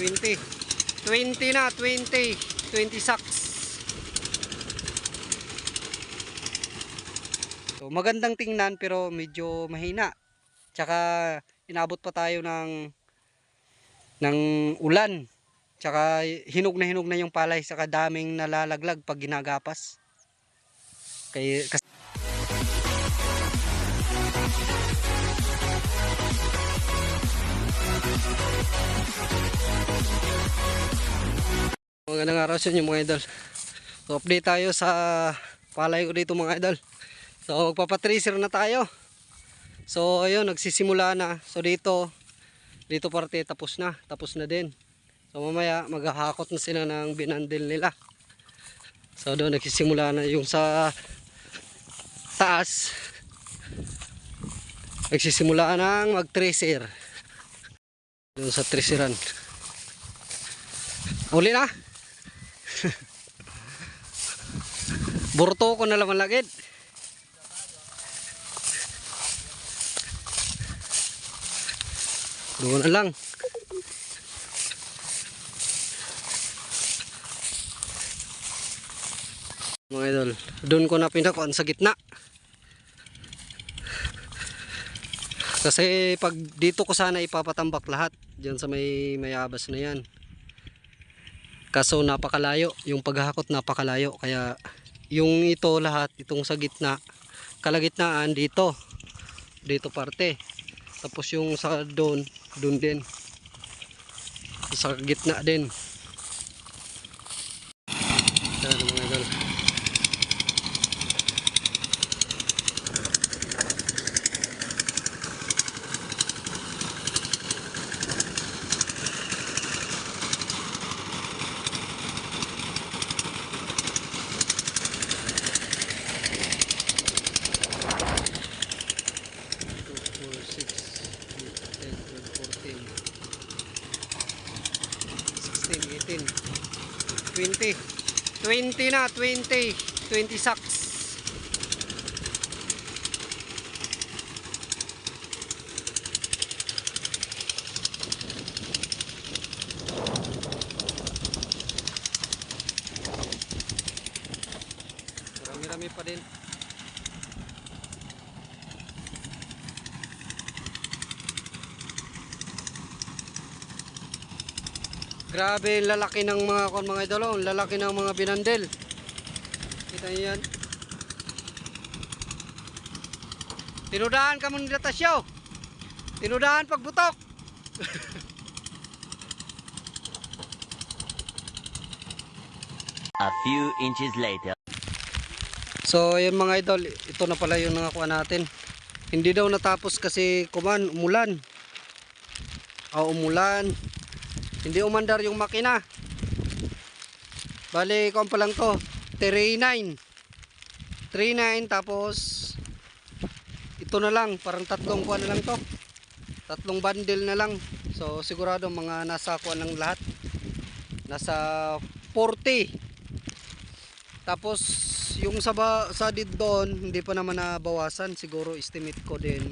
20. 20 na, 20. 20 sacks. So, magandang tingnan pero medyo mahina. Tsaka inabot pa tayo ng ng ulan. Tsaka hinog na hinog na yung palay saka daming nalalaglag pag ginagapas. Kay kasi Magandang araw sa inyo mga idol. So update tayo sa palay ko dito mga idol. So magpapatracer na tayo. So ayun nagsisimula na. So dito dito parte tapos na, tapos na din. So mamaya maghahakot na sila ng binandil nila. So doon nagsisimula na yung sa taas. Nagsisimula ng mag-tracer. Doon sa traceran. Uli na. Burto ko na lang lagid. Doon na lang. Mga idol, doon ko na pinakuan sa gitna. Kasi pag dito ko sana ipapatambak lahat, diyan sa may mayabas na yan. Kaso napakalayo, yung paghahakot napakalayo kaya yung ito lahat, itong sa gitna, kalagitnaan dito. Dito parte. Tapos yung sa doon, doon din. Sa gitna din. 20. 20 na, 20. 20 sacks. Marami-rami pa din. Grabe lalaki ng mga kon mga idolo, ang lalaki ng mga binandel. Kita niyo yan. Tinudahan ka mong datasyo. Tinudahan pagbutok. A few inches later. So yun mga idol, ito na pala yung nakakuha natin. Hindi daw natapos kasi kuman, umulan. Ah, umulan. Hindi umandar yung makina. Bali, kuwan pa lang to. 39. 39 tapos ito na lang, parang tatlong kuwan na lang to. Tatlong bundle na lang. So sigurado mga nasa kuwan ng lahat. Nasa 40. Tapos yung sa sa did doon, hindi pa naman nabawasan. Siguro estimate ko din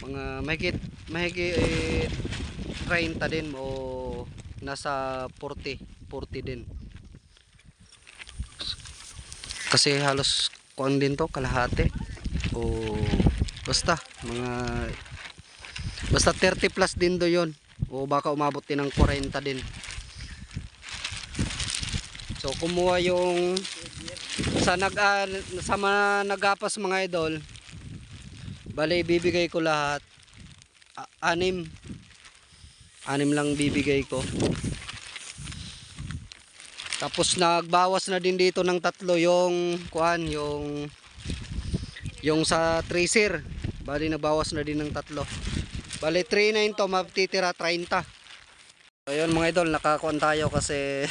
mga mahigit mahigit eh, 30 din o nasa 40 40 din. Kasi halos kuan din to kalahati o basta mga basta 30 plus din do yon o baka umabot din ng 40 din. So kumuha yung sa nag ah, sa mga nagapas mga idol. Bale bibigay ko lahat anim. Anim lang bibigay ko. Tapos nagbawas na din dito ng tatlo yung kuan yung yung sa tracer. Bali nagbawas na din ng tatlo. Bali 39 to matitira 30. So yun mga idol nakakuan tayo kasi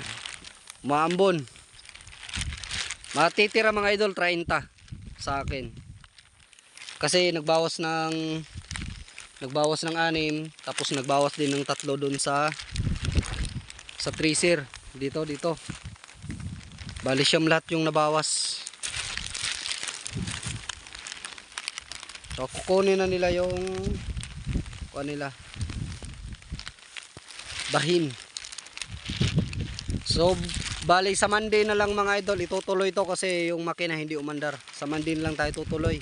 maambon. Matitira mga idol 30 sa akin. Kasi nagbawas ng nagbawas ng anim tapos nagbawas din ng tatlo doon sa sa tracer dito dito. Bali siyam lahat yung nabawas. So kukunin na nila yung kuha nila bahin. So, bali sa Monday na lang mga idol, itutuloy to kasi yung makina hindi umandar. Sa Monday lang tayo tutuloy.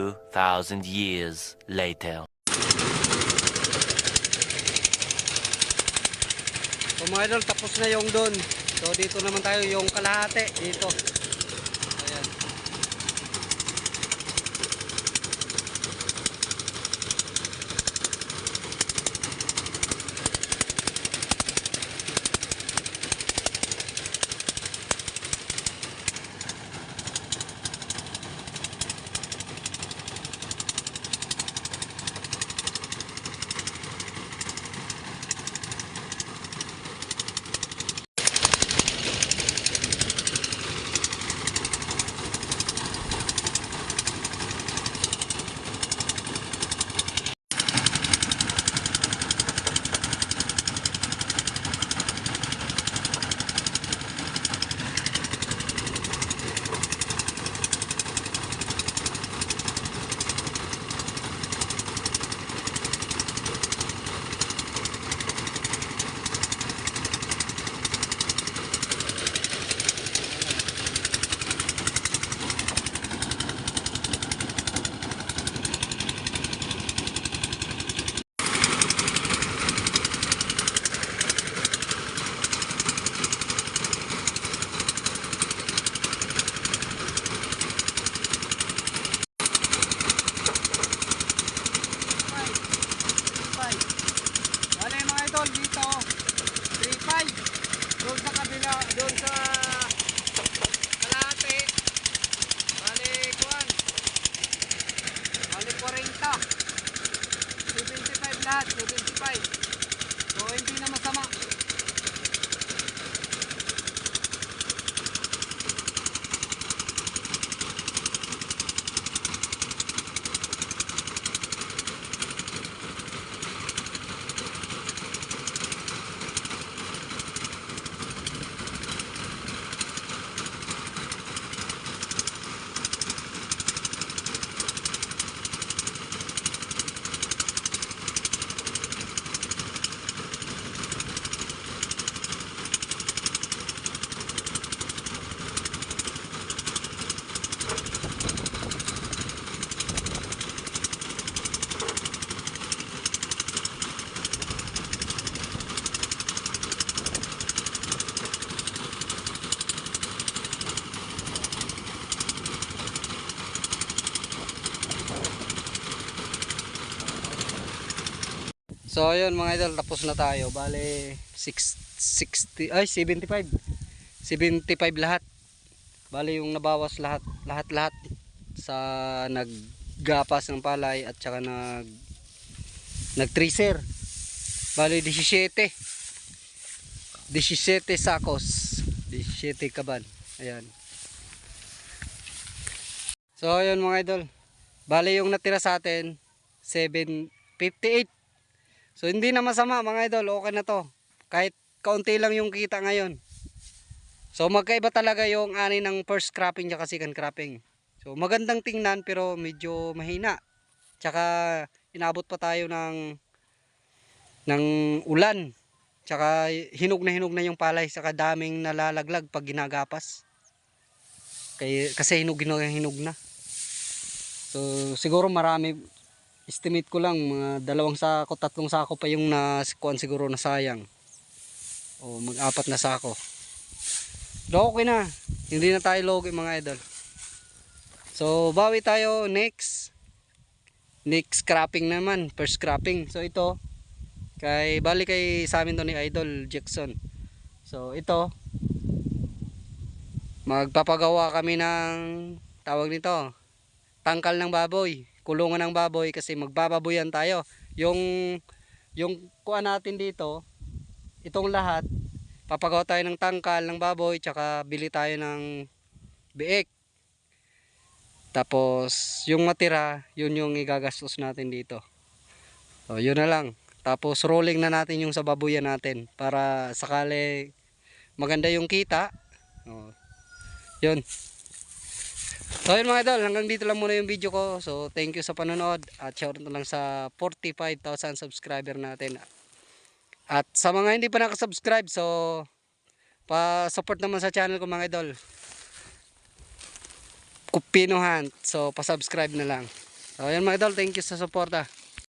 2,000 years later. So mga idol, tapos na yung doon. So dito naman tayo yung kalahati dito. Ayan. Bale mga idol dito 3.5 doon sa kabila doon sa kalahati bale kuan bale 40 75 lahat 75 so hindi na masama So ayun mga idol, tapos na tayo. Bale 6 60 ay 75. 75 lahat. Bale yung nabawas lahat, lahat-lahat sa naggapas ng palay at saka nag nag-tracer. Bale 17. 17 sakos. 17 kaban. Ayan. So ayun mga idol. Bale yung natira sa atin 758 So hindi na masama mga idol, okay na to. Kahit kaunti lang yung kita ngayon. So magkaiba talaga yung ani ng first cropping at second cropping. So magandang tingnan pero medyo mahina. Tsaka inabot pa tayo ng ng ulan. Tsaka hinog na hinog na yung palay saka daming nalalaglag pag ginagapas. Kasi hinog, hinog, hinog na. So siguro marami estimate ko lang mga dalawang sako, tatlong sako pa yung nasikuan siguro na sayang. O mag-apat na sako. Do okay na. Hindi na tayo logi mga idol. So bawi tayo next next scrapping naman, first scrapping. So ito kay bali kay sa amin to ni Idol Jackson. So ito magpapagawa kami ng tawag nito tangkal ng baboy kulungan ng baboy kasi magbababoyan tayo. Yung yung kuha natin dito, itong lahat, papagawa tayo ng tangkal ng baboy, tsaka bili tayo ng biik. Tapos, yung matira, yun yung igagastos natin dito. So, yun na lang. Tapos, rolling na natin yung sa baboyan natin para sakali maganda yung kita. Oh, yun. So yun mga idol, hanggang dito lang muna yung video ko. So thank you sa panonood at shout out na lang sa 45,000 subscriber natin. At sa mga hindi pa nakasubscribe, so pa-support naman sa channel ko mga idol. Kupino Hunt. So, pa-subscribe na lang. So, ayan mga idol, thank you sa suporta.